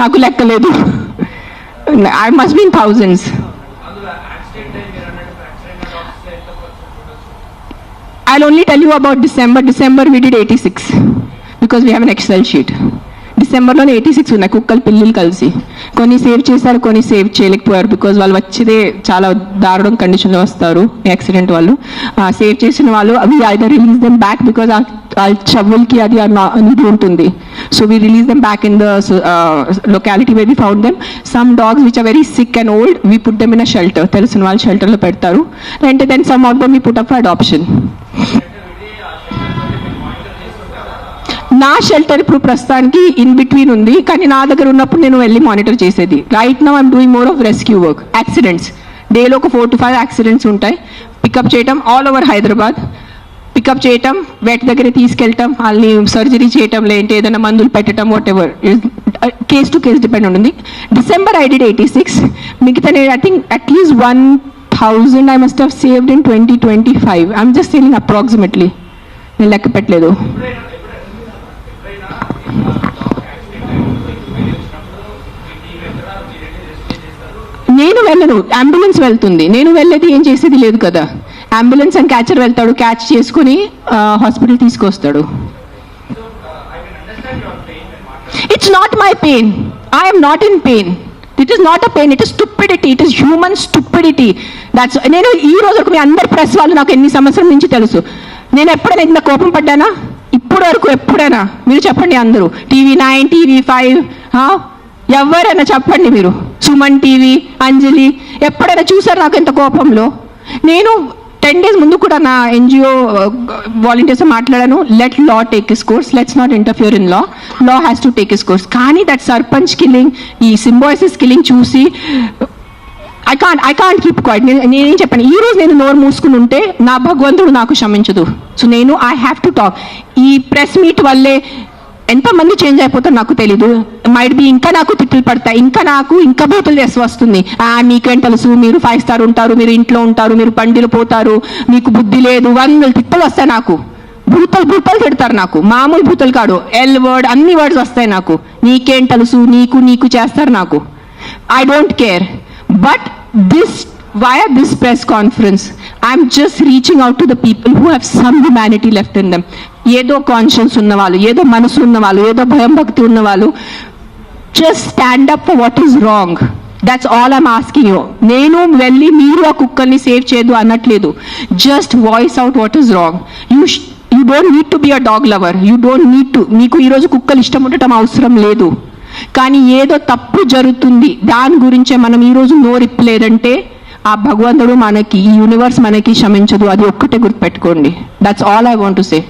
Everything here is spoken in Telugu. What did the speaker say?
నాకు లెక్కలేదు I must been thousands I'll only tell you about December. December we did 86 because we have an Excel sheet. డిసెంబర్లోనే ఎయిటీ సిక్స్ ఉన్నాయి కుక్కలు పిల్లలు కలిసి. కొన్ని సేవ్ చేశారు కొన్ని సేవ్ చేయలేకపోయారు బికాజ్ వాళ్ళు వచ్చేదే చాలా దారుణం కండిషన్లో వస్తారు యాక్సిడెంట్ వాళ్ళు. సేవ్ చేసిన వాళ్ళు అవి either release them back because ఆ చవ్వులకి అది ఆ నా- ఉంటుంది. So we release them back in the locality way we found them some dogs which are very sick and old we put them in a shelter తెలిసిన వాళ్ళు షెల్టర్లో పెడతారు. అంటే then some of them we put up for adoption నా షెల్టర్ ఇప్పుడు ప్రస్తుతానికి ఇన్ బిట్వీన్ ఉంది కానీ నా దగ్గర ఉన్నప్పుడు నేను వెళ్ళి మానిటర్ చేసేది. Right now I'm doing more of rescue work accidents డేలో ఒక ఫోర్ టు ఫైవ్ యాక్సిడెంట్స్ ఉంటాయి. పికప్ చేయటం ఆల్ ఓవర్ హైదరాబాద్ పికప్ చేయటం వెట్ దగ్గర తీసుకెళ్ళటం వాళ్ళని సర్జరీ చేయటం లేదంటే ఏదైనా మందులు పెట్టడం whatever case to case depend ఉంటుంది. December I did eighty six మిగతా నేను I think at least one thousand I must have saved in twenty twenty five I'm just saying approximately నేను లెక్క పెట్టలేదు. నేను వెళ్ళను. అంబులెన్స్ వెళ్తుంది. నేను వెళ్ళేది ఏం చేసేది లేదు కదా. అంబులెన్స్ అండ్ క్యాచర్ వెళ్తాడు. క్యాచ్ చేసుకుని హాస్పిటల్ తీసుకొస్తాడు. It's not my pain I'm not in pain it is not a pain it is stupidity it is human stupidity that's నేను ఈ రోజు వరకు మీ అందరి ప్రెస్ వాళ్ళు నాకు ఎన్ని సంవత్సరం నుంచి తెలుసు. నేను ఎప్పుడైనా ఇంత కోపం పడ్డానా? ఇప్పుడు వరకు ఎప్పుడైనా. మీరు చెప్పండి అందరూ. టీవీ నైన్ టీవీ ఫైవ్ ఎవరైనా చెప్పండి మీరు. సుమన్ టీవీ అంజలి ఎప్పుడైనా చూసారు నాకు ఎంత కోపంలో? నేను టెన్ డేస్ ముందు కూడా నా ఎన్జిఓ వాలంటీర్స్ మాట్లాడాను. Let law take its course let's not interfere in law law has to take its course కానీ దట్ సర్పంచ్ కిల్లింగ్ ఈ సింబాయిసిస్ కిల్లింగ్ చూసి I can't I can't keep quiet నేనేం చెప్పాను ఈ రోజు నేను నోరు మూసుకుని ఉంటే నా భగవంతుడు నాకు క్షమించదు. సో నేను ఐ హ్యావ్ టు టాక్ ఈ ప్రెస్ మీట్ వల్లే ఎంతమంది చేంజ్ అయిపోతారో నాకు తెలీదు. మైట్ బి ఇంకా నాకు తిట్లు పడతాయి ఇంకా నాకు ఇంకా బోతులు చేసి వస్తుంది. ఆ, మీకేం తెలుసు? మీరు ఫైవ్ స్టార్ ఉంటారు మీరు ఇంట్లో ఉంటారు మీరు పండిలు పోతారు మీకు బుద్ధి లేదు వందలు తిప్పలు వస్తాయి నాకు. భూతలు భూతలు తిడతారు నాకు. మామూలు భూతలు కాడు ఎల్ వర్డ్ అన్ని వర్డ్స్ వస్తాయి నాకు. నీకేం తెలుసు? నీకు నీకు చేస్తారు నాకు. I don't care but this via this press conference, I'm just reaching out to the people who have some humanity left in them. ఏదో కాన్షియన్స్ ఉన్నవాళ్ళు ఏదో మనసు ఉన్నవాళ్ళు ఏదో భయం భక్తి ఉన్నవాళ్ళు just stand up what is wrong that's all I'm asking you నేను వెళ్ళి మీరు ఆ కుక్కల్ని సేవ్ చేయదు అనట్లేదు. Just voice out what is wrong you you don't need to be a dog lover you don't need to మీకు ఈరోజు కుక్కలు ఇష్టం ఉండటం అవసరం లేదు. కానీ ఏదో తప్పు జరుగుతుంది. దాని గురించే మనం ఈరోజు నోరిప్పలేదంటే ఆ భగవంతుడు మనకి ఈ యూనివర్స్ మనకి క్షమించదు. అది ఒక్కటే గుర్తుపెట్టుకోండి. That's all I want to say